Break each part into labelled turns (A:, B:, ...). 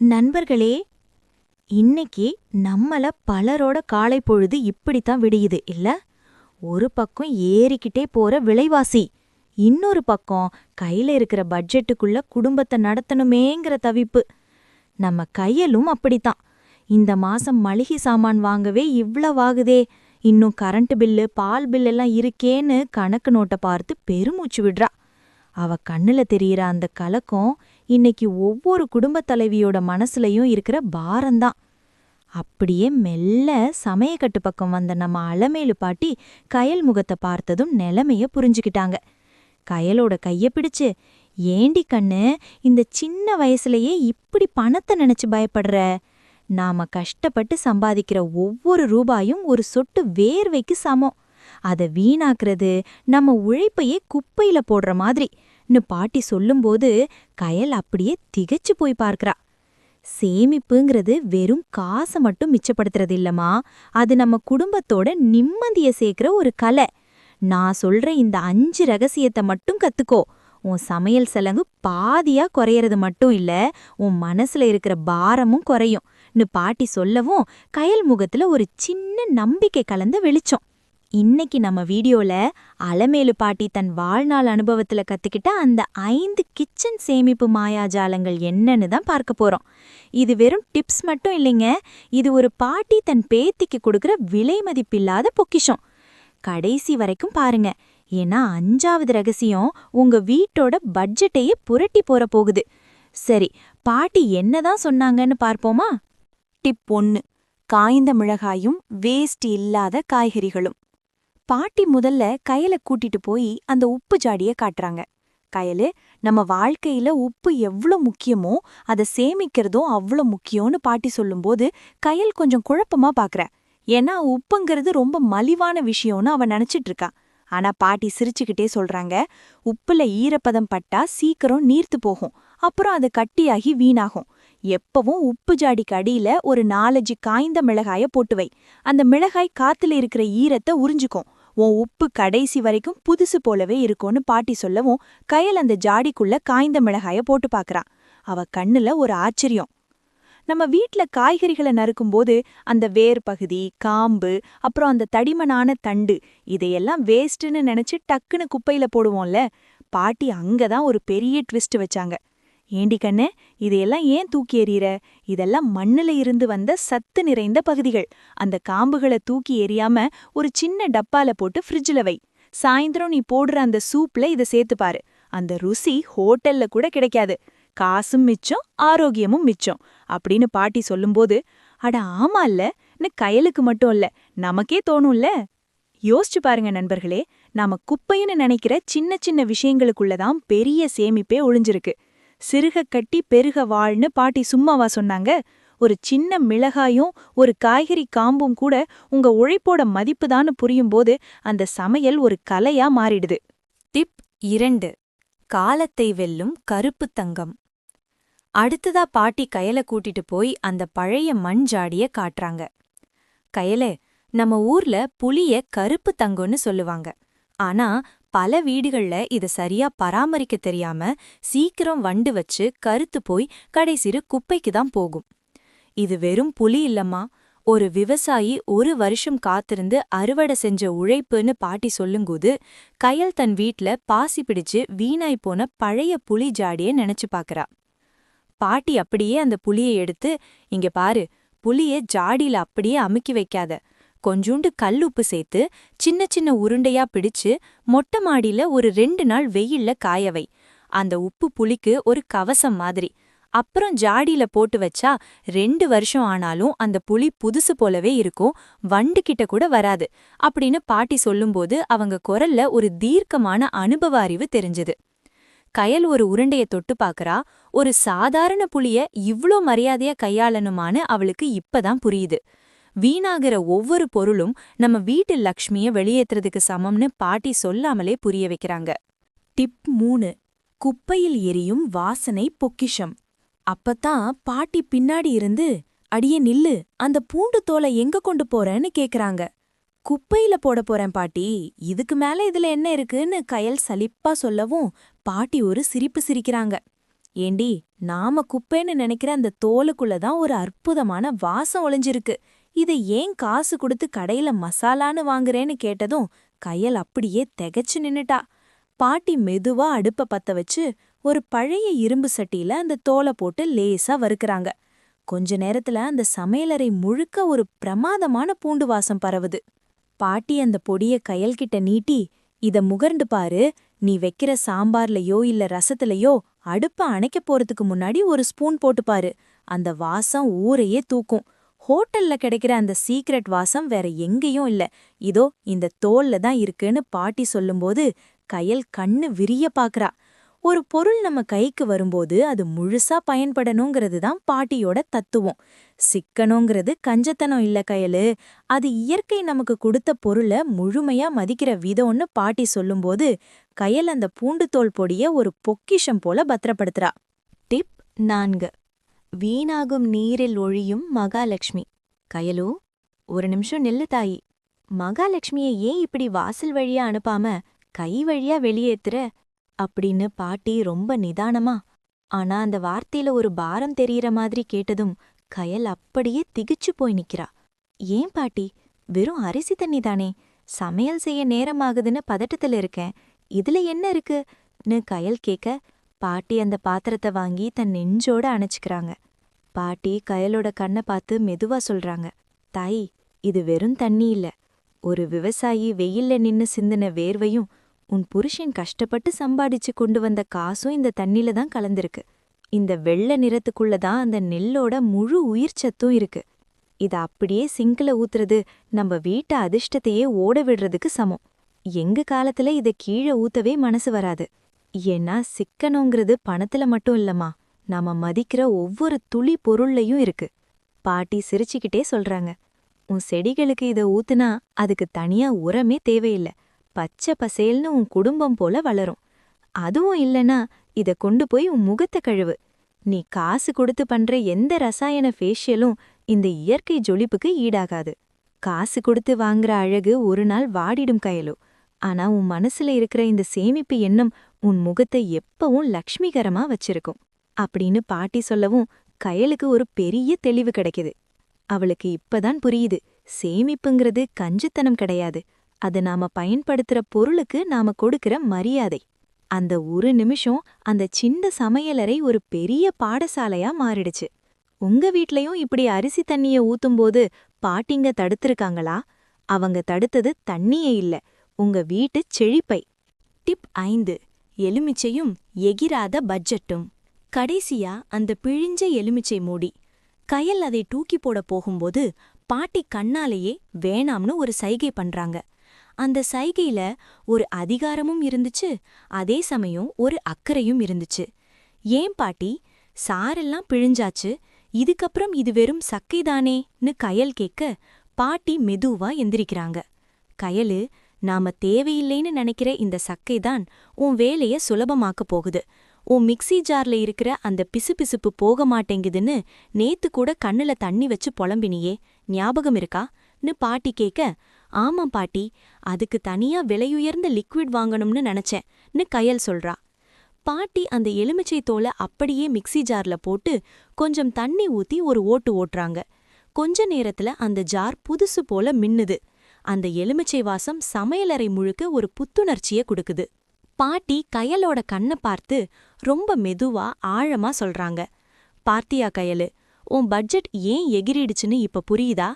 A: நண்பர்களே இன்னைக்கு நம்மள பலரோட காலை பொழுது இப்படித்தான் விடியுது இல்ல? ஒரு பக்கம் ஏறிக்கிட்டே போற விலைவாசி இன்னொரு பக்கம் கையில இருக்கிற பட்ஜெட்டுக்குள்ள குடும்பத்தை நடத்தணுமேங்கிற தவிப்பு. நம்ம கையலும் அப்படித்தான். இந்த மாசம் மளிகை சாமான் வாங்கவே இவ்வளவாகுதே இன்னும் கரண்ட் பில்லு பால் பில் எல்லாம் இருக்கேன்னு கணக்கு நோட்டை பார்த்து பெருமூச்சு விடுறா. அவ கண்ணுல தெரியற அந்த கலக்கம் இன்னைக்கு ஒவ்வொரு குடும்பத் தலைவியோட மனசுலயும் இருக்கிற பாரம்தான். அப்படியே மெல்ல சமயக்கட்டு பக்கம் வந்த நம்ம அலமேலு பாட்டி கயல் முகத்தை பார்த்ததும் நிலைமைய புரிஞ்சுக்கிட்டாங்க. கயலோட கைய பிடிச்சு ஏண்டி கண்ணு இந்த சின்ன வயசுலயே இப்படி பணத்தை நினைச்சு பயப்படுற? நாம கஷ்டப்பட்டு சம்பாதிக்கிற ஒவ்வொரு ரூபாயும் ஒரு சொட்டு வேர்வைக்கு சமம். அத வீணாக்குறது நம்ம உழைப்பையே குப்பையில போடுற மாதிரி. ன்னு பாட்டி சொல்லும்போது கயல் அப்படியே திகைச்சு போய் பார்க்கறா. சேமிப்புங்கிறது வெறும் காசை மட்டும் மிச்சப்படுத்துறது இல்லம்மா அது நம்ம குடும்பத்தோட நிம்மதிய சேர்க்கிற ஒரு கலை. நான் சொல்ற இந்த அஞ்சு ரகசியத்தை மட்டும் கத்துக்கோ. உன் சமையல் செலவு பாதியா குறையறது மட்டும் இல்ல உன் மனசுல இருக்கிற பாரமும் குறையும்னு பாட்டி சொல்லவும் கயல் முகத்துல ஒரு சின்ன நம்பிக்கை கலந்த வெளிச்சம். இன்னைக்கு நம்ம வீடியோல அலமேலு பாட்டி தன் வாழ்நாள் அனுபவத்துல கத்துக்கிட்ட அந்த ஐந்து கிச்சன் சேமிப்பு மாயாஜாலங்கள் என்னன்னு தான் பார்க்க போறோம். இது வெறும் டிப்ஸ் மட்டும் இல்லைங்க இது ஒரு பாட்டி தன் பேத்திக்கு கொடுக்கிற விலை மதிப்பில்லாத பொக்கிஷம். கடைசி வரைக்கும் பாருங்க ஏன்னா அஞ்சாவது ரகசியம் உங்க வீட்டோட பட்ஜெட்டையே புரட்டி போற போகுது. சரி பாட்டி என்னதான் சொன்னாங்கன்னு பார்ப்போமா?
B: டிப் ஒன்னு காய்ந்த மிளகாயும் வேஸ்ட் இல்லாத காய்கறிகளும். பாட்டி முதல்ல கயல கூட்டிட்டு போய் அந்த உப்பு ஜாடிய காட்டுறாங்க. கயலு நம்ம வாழ்க்கையில உப்பு எவ்ளோ முக்கியமோ அதை சேமிக்கிறதும் அவ்ளோ முக்கியம்னு பாட்டி சொல்லும்போது கயல் கொஞ்சம் குழப்பமா பாக்குற. ஏன்னா உப்புங்கிறது ரொம்ப மலிவான விஷயம்னு அவ நினைச்சிட்டு இருக்கா. ஆனா பாட்டி சிரிச்சுக்கிட்டே சொல்றாங்க உப்புல ஈரப்பதம் பட்டா சீக்கிரம் நீர்த்து போகும். அப்புறம் அது கட்டியாகி வீணாகும். எப்பவும் உப்பு ஜாடிக்கு அடியில ஒரு நாலஞ்சு காய்ந்த மிளகாய போட்டு வை. அந்த மிளகாய் காத்துல இருக்கிற ஈரத்தை உறிஞ்சுக்கும். உன் உப்பு கடைசி வரைக்கும் புதுசு போலவே இருக்கும்னு பாட்டி சொல்லவும் கையில் அந்த ஜாடிக்குள்ள காய்ந்த மிளகாய போட்டு பார்க்கறான் அவ கண்ணுல ஒரு ஆச்சரியம். நம்ம வீட்ல காய்கறிகளை நறுக்கும்போது அந்த வேர் பகுதி காம்பு அப்புறம் அந்த தடிமனான தண்டு இதையெல்லாம் வேஸ்ட்டுன்னு நினைச்சு டக்குன்னு குப்பையில போடுவோம்ல. பாட்டி அங்கதான் ஒரு பெரிய ட்விஸ்ட் வச்சாங்க. ஏண்டி கண்ணு இதையெல்லாம் ஏன் தூக்கி எறிகிற இதெல்லாம் மண்ணுல இருந்து வந்த சத்து நிறைந்த பகுதிகள். அந்த காம்புகளை தூக்கி எறியாம ஒரு சின்ன டப்பால போட்டு ஃப்ரிட்ஜில் வை. சாயந்தரம் நீ போடுற அந்த சூப்ல இதை சேர்த்து பாரு. அந்த ருசி ஹோட்டல்ல கூட கிடைக்காது. காசும் மிச்சம் ஆரோக்கியமும் மிச்சம் அப்படின்னு பாட்டி சொல்லும்போது அட ஆமா இல்லன்னு கயலுக்கு மட்டும் இல்ல நமக்கே தோணும்ல? யோசிச்சு பாருங்க நண்பர்களே நாம குப்பைன்னு நினைக்கிற சின்ன சின்ன விஷயங்களுக்குள்ளதான் பெரிய சேமிப்பே ஒளிஞ்சிருக்கு. சிறுக கட்டி பெருக வாழ்னு பாட்டி சும்மாவா சொன்னாங்க. ஒரு சின்ன மிளகாயும் ஒரு காய்கறி காம்பும் கூட உங்க உழைப்போட மதிப்புதான்னு புரியும்போது அந்த சமையல் ஒரு கலையா மாறிடுது. டிப் இரண்டு. காலத்தை வெல்லும் கருப்பு தங்கம். அடுத்ததா பாட்டி கயல கூட்டிட்டு போய் அந்த பழைய மண் ஜாடிய காட்டுறாங்க. கயலே நம்ம ஊர்ல புளிய கருப்பு தங்கம்னு சொல்லுவாங்க. ஆனா பல வீடுகள்ல இத சரியா பராமரிக்க தெரியாம சீக்கிரம் வண்டு வச்சு கருத்து போய் கடைசிறு குப்பைக்கு தான் போகும். இது வெறும் புலி இல்லம்மா. ஒரு விவசாயி ஒரு வருஷம் காத்திருந்து அறுவடை செஞ்ச உழைப்புன்னு பாட்டி சொல்லும்போது கயல் தன் வீட்ல பாசி பிடிச்சு வீணாய் போன பழைய புலி ஜாடிய நினைச்சு பாக்குறா. பாட்டி அப்படியே அந்த புலியை எடுத்து இங்க பாரு புலிய ஜாடியில அப்படியே அமுக்கி வைக்காத. கொஞ்சூண்டு கல் உப்பு சேர்த்து சின்ன சின்ன உருண்டையா பிடிச்சு மொட்டை மாடியில ஒரு ரெண்டு நாள் வெயில்ல காயவை அந்த உப்பு புளிக்கு ஒரு கவசம் மாதிரி. அப்புறம் ஜாடியில போட்டு வச்சா ரெண்டு வருஷம் ஆனாலும் அந்த புளி புதுசு போலவே இருக்கும். வண்டு கிட்ட கூட வராது. அப்படின்னு பாட்டி சொல்லும்போது அவங்க குரல்ல ஒரு தீர்க்கமான அனுபவ அறிவு தெரிஞ்சது. கயல் ஒரு உருண்டைய தொட்டு பாக்கறா. ஒரு சாதாரண புளிய இவ்ளோ மரியாதையா கையாளணுமான்னு அவளுக்கு இப்பதான் புரியுது. வீணாகிற ஒவ்வொரு பொருளும் நம்ம வீட்டு லக்ஷ்மிய வெளியேத்துறதுக்கு சமம்னு பாட்டி சொல்லாமலே புரிய வைக்கிறாங்க. டிப் மூணு குப்பையில் எரியும் வாசனை பொக்கிஷம். அப்பத்தான் பாட்டி பின்னாடி இருந்து அடியே நில்லு அந்த பூண்டு தோலை எங்க கொண்டு போறேன்னு கேக்குறாங்க. குப்பையில போட போறேன் பாட்டி இதுக்கு மேல இதுல என்ன இருக்குன்னு கயல் சலிப்பா சொல்லவும் பாட்டி ஒரு சிரிப்பு சிரிக்கிறாங்க. ஏண்டி நாம குப்பைன்னு நினைக்கிற அந்த தோலுக்குள்ள தான் ஒரு அற்புதமான வாசம் ஒளிஞ்சிருக்கு. இதை ஏன் காசு கொடுத்து கடையில மசாலான்னு வாங்குறேன்னு கேட்டதும் கையல் அப்படியே தகைச்சு நின்னுட்டா. பாட்டி மெதுவா அடுப்ப பத்த வச்சு ஒரு பழைய இரும்பு சட்டியில அந்த தோலை போட்டு லேசா வறுக்கறாங்க. கொஞ்ச நேரத்துல அந்த சமையலறை முழுக்க ஒரு பிரமாதமான பூண்டு வாசம் பரவுது. பாட்டி அந்த பொடிய கையல்கிட்ட நீட்டி இத முகர்ந்து பாரு நீ வைக்கிற சாம்பார்லயோ இல்ல ரசத்துலயோ அடுப்ப அணைக்க போறதுக்கு முன்னாடி ஒரு ஸ்பூன் போட்டு பாரு. அந்த வாசம் ஊரையே தூக்கும். ஹோட்டல்ல கிடைக்கிற அந்த சீக்ரெட் வாசம் வேற எங்கேயும் இல்ல. இதோ இந்த தோல்ல தான் இருக்குன்னு பாட்டி சொல்லும்போது கையல் கண்ணு விரிய பாக்குறா. ஒரு பொருள் நம்ம கைக்கு வரும்போது அது முழுசா பயன்படணுங்கிறது தான் பாட்டியோட தத்துவம். சிக்கணுங்கிறது கஞ்சத்தனம் இல்ல கயலு. அது இயற்கை நமக்கு கொடுத்த பொருளை முழுமையா மதிக்கிற விதம்னு பாட்டி சொல்லும்போது கயல் அந்த பூண்டுத்தோல் பொடிய ஒரு பொக்கிஷம் போல பத்திரப்படுத்துறா. டிப் நான்கு. வீணாகும் நீரில் ஒழியும் மகாலட்சுமி. கயலு ஒரு நிமிஷம் நில்லு தாயி. மகாலட்சுமியை ஏன் இப்படி வாசல் வழியா அனுப்பாம கை வழியா வெளியேத்துற அப்படின்னு பாட்டி ரொம்ப நிதானமா ஆனா அந்த வார்த்தையில ஒரு பாரம் தெரியற மாதிரி கேட்டதும் கயல் அப்படியே திகிச்சு போய் நிக்கிறா. ஏன் பாட்டி? வெறும் அரிசி தண்ணி தானே? சமையல் செய்ய நேரமாகுதுன்னு பதட்டத்துல இருக்கேன். இதுல என்ன இருக்குன்னு கயல் கேட்க பாட்டி அந்த பாத்திரத்தை வாங்கி தன் நெஞ்சோட அணைச்சுக்கிறாங்க. பாட்டி கயலோட கண்ணை பார்த்து மெதுவா சொல்றாங்க தாய் இது வெறும் தண்ணி இல்ல. ஒரு விவசாயி வெயில்ல நின்னு சிந்தின வேர்வையும் உன் புருஷன் கஷ்டப்பட்டு சம்பாடிச்சு கொண்டு வந்த காசும் இந்த தண்ணில தான் கலந்திருக்கு. இந்த வெள்ளை நிறத்துக்குள்ள தான் அந்த நெல்லோட முழு உயிர் சத்தும் இருக்கு. இத அப்படியே சிங்க்ல ஊத்துறது நம்ம வீட்டு அதிர்ஷ்டத்தையே ஓட விடுறதுக்கு சமம். எங்க காலத்துல இத கீழே ஊத்தவே மனசு வராது. ஏன்னா சிக்கனோங்கிறது பணத்துல மட்டும் இல்லம்மா. நாம மதிக்கிற ஒவ்வொரு துளி பொருள்லயும் இருக்கு. பாட்டி சிரிச்சுக்கிட்டே சொல்றாங்க. உன் செடிகளுக்கு இத ஊத்துனா அதுக்கு தனியா உரமே தேவையில்ல. பச்சை பசேல்னு உன் குடும்பம் போல வளரும். அதுவும் இல்லனா இத கொண்டு போய் உன் முகத்த கழுவு. நீ காசு கொடுத்து பண்ற எந்த ரசாயன ஃபேஷியலும் இந்த இயற்கை ஜொலிப்புக்கு ஈடாகாது. காசு கொடுத்து வாங்குற அழகு ஒரு நாள் வாடிடும் கயலோ. ஆனா உன் மனசுல இருக்கிற இந்த சேமிப்பு எண்ணம் உன் முகத்தை எப்பவும் லக்ஷ்மிகரமா வச்சிருக்கும். அப்படின்னு பாட்டி சொல்லவும் கயலுக்கு ஒரு பெரிய தெளிவு கிடைக்குது. அவளுக்கு இப்பதான் புரியுது சேமிப்புங்கிறது கஞ்சித்தனம் கிடையாது. அது நாம பயன்படுத்துற பொருளுக்கு நாம கொடுக்கிற மரியாதை. அந்த ஒரு நிமிஷம் அந்த சின்ன சமையலறை ஒரு பெரிய பாடசாலையா மாறிடுச்சு. உங்க வீட்லயும் இப்படி அரிசி தண்ணிய ஊத்தும்போது பாட்டிங்க தடுத்திருக்காங்களா? அவங்க தடுத்தது தண்ணியே இல்ல உங்க வீட்டு செழிப்பை. டிப் ஐந்து எலுமிச்சையும் எகிராத பட்ஜெட்டும். கடைசியா அந்த பிழிஞ்ச எலுமிச்சை மூடி கயல் அதை தூக்கி போட போகும்போது பாட்டி கண்ணாலேயே வேணாம்னு ஒரு சைகை பண்றாங்க. அந்த சைகையில ஒரு அதிகாரமும் இருந்துச்சு அதே சமயம் ஒரு அக்கறையும் இருந்துச்சு. ஏன் பாட்டி சாரெல்லாம் பிழிஞ்சாச்சு இதுக்கப்புறம் இது வெறும் சக்கைதானேன்னு கயல் கேட்க பாட்டி மெதுவா எந்திரிக்கிறாங்க. கயலு நாம தேவையில்லைன்னு நினைக்கிற இந்த சக்கைதான் உன் வேலைய சுலபமாக்க போகுது. உன் மிக்ஸி ஜார்ல இருக்கிற அந்த பிசுபிசுப்பு போக மாட்டேங்குதுன்னு நேத்து கூட கண்ணுல தண்ணி வச்சு புலம்பினியே. ஞாபகம் இருக்கான்னு பாட்டி கேட்க ஆமாம் பாட்டி அதுக்கு தனியா விலையுயர்ந்த லிக்விட் வாங்கணும்னு நினைச்சேன்னு கயல் சொல்றா. பாட்டி அந்த எலுமிச்சை தோலை அப்படியே மிக்ஸி ஜார்ல போட்டு கொஞ்சம் தண்ணி ஊத்தி ஒரு ஓட்டு ஓட்டுறாங்க. கொஞ்ச நேரத்துல அந்த ஜார் புதுசு போல மின்னுது. அந்த எலுமிச்சை வாசம் சமையலறை முழுக்க ஒரு புத்துணர்ச்சிய கொடுக்குது. பாட்டி கயலோட கண்ணை பார்த்து ரொம்ப மெதுவா ஆழமா சொல்றாங்க. பார்த்தியா கயலு உன் பட்ஜெட் ஏன் எகிரிடுச்சுன்னு இப்ப புரியுதா?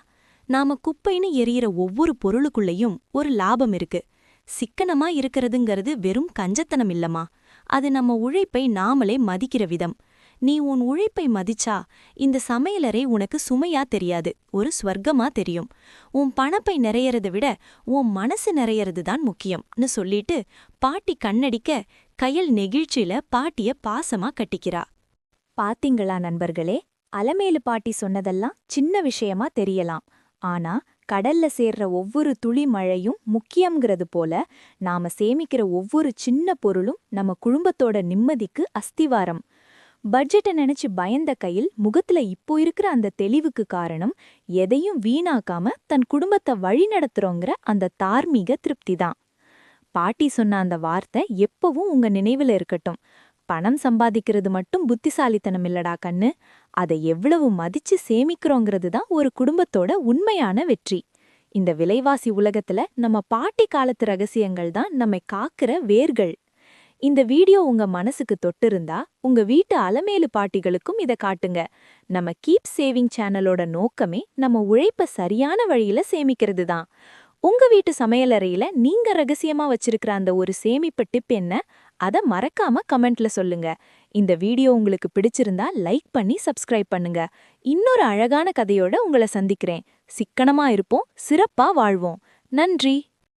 B: நாம குப்பைன்னு எரியிற ஒவ்வொரு பொருளுக்குள்ளேயும் ஒரு லாபம் இருக்கு. சிக்கனமா இருக்கிறதுங்கிறது வெறும் கஞ்சத்தனம் இல்லமா அது நம்ம உழைப்பை நாமளே மதிக்கிற விதம். நீ உன் உழைப்பை மதிச்சா இந்த சமையலறை உனக்கு சுமையா தெரியாது ஒரு ஸ்வர்க்கமா தெரியும். உன் பணப்பை நிறையறதை விட உன் மனசு நிறையறது தான் முக்கியம்னு சொல்லிட்டு பாட்டி கண்ணடிக்க கையல் நெகிழ்ச்சியில பாட்டிய பாசமா கட்டிக்கிறா. பாத்தீங்களா நண்பர்களே அலமேலு பாட்டி சொன்னதெல்லாம் சின்ன விஷயமா தெரியலாம். ஆனா கடல்ல சேர்ற ஒவ்வொரு துளி மழையும் முக்கியம்ங்கிறது போல நாம சேமிக்கிற ஒவ்வொரு சின்ன பொருளும் நம்ம குடும்பத்தோட நிம்மதிக்கு அஸ்திவாரம். பட்ஜெட்டை நினைச்சு பயந்த கையில் முகத்துல இப்போ இருக்கிற அந்த தெளிவுக்கு காரணம் எதையும் வீணாக்காம தன் குடும்பத்தை வழிநடத்துறோங்கிற அந்த தார்மீக திருப்தி தான் பாட்டி சொன்ன அந்த வார்த்தை எப்பவும் உங்க நினைவுல இருக்கட்டும். பணம் சம்பாதிக்கிறது மட்டும் புத்திசாலித்தனம் இல்லடா கண்ணு. அதை எவ்வளவு மதிச்சு சேமிக்கிறோங்கிறது தான் ஒரு குடும்பத்தோட உண்மையான வெற்றி. இந்த விலைவாசி உலகத்துல நம்ம பாட்டி காலத்து ரகசியங்கள் தான் நம்மை காக்கிற வேர்கள். இந்த வீடியோ உங்க மனசுக்கு தொட்டிருந்தா உங்க வீட்டு அலமேலு பாட்டிகளுக்கும் இத காட்டுங்க. நம்ம கீப் சேவிங் சேனலோட நோக்கமே நம்ம உழைப்ப சரியான வழியில சேமிக்கிறது தான். உங்க வீட்டு சமையலறையில நீங்க ரகசியமா வச்சிருக்கிற அந்த ஒரு சேமிப்பு டிப் என்ன அத மறக்காம கமெண்ட்ல சொல்லுங்க. இந்த வீடியோ உங்களுக்கு பிடிச்சிருந்தா லைக் பண்ணி சப்ஸ்கிரைப் பண்ணுங்க. இன்னொரு அழகான கதையோட உங்களை சந்திக்கிறேன். சிக்கனமா இருப்போம் சிறப்பா வாழ்வோம். நன்றி!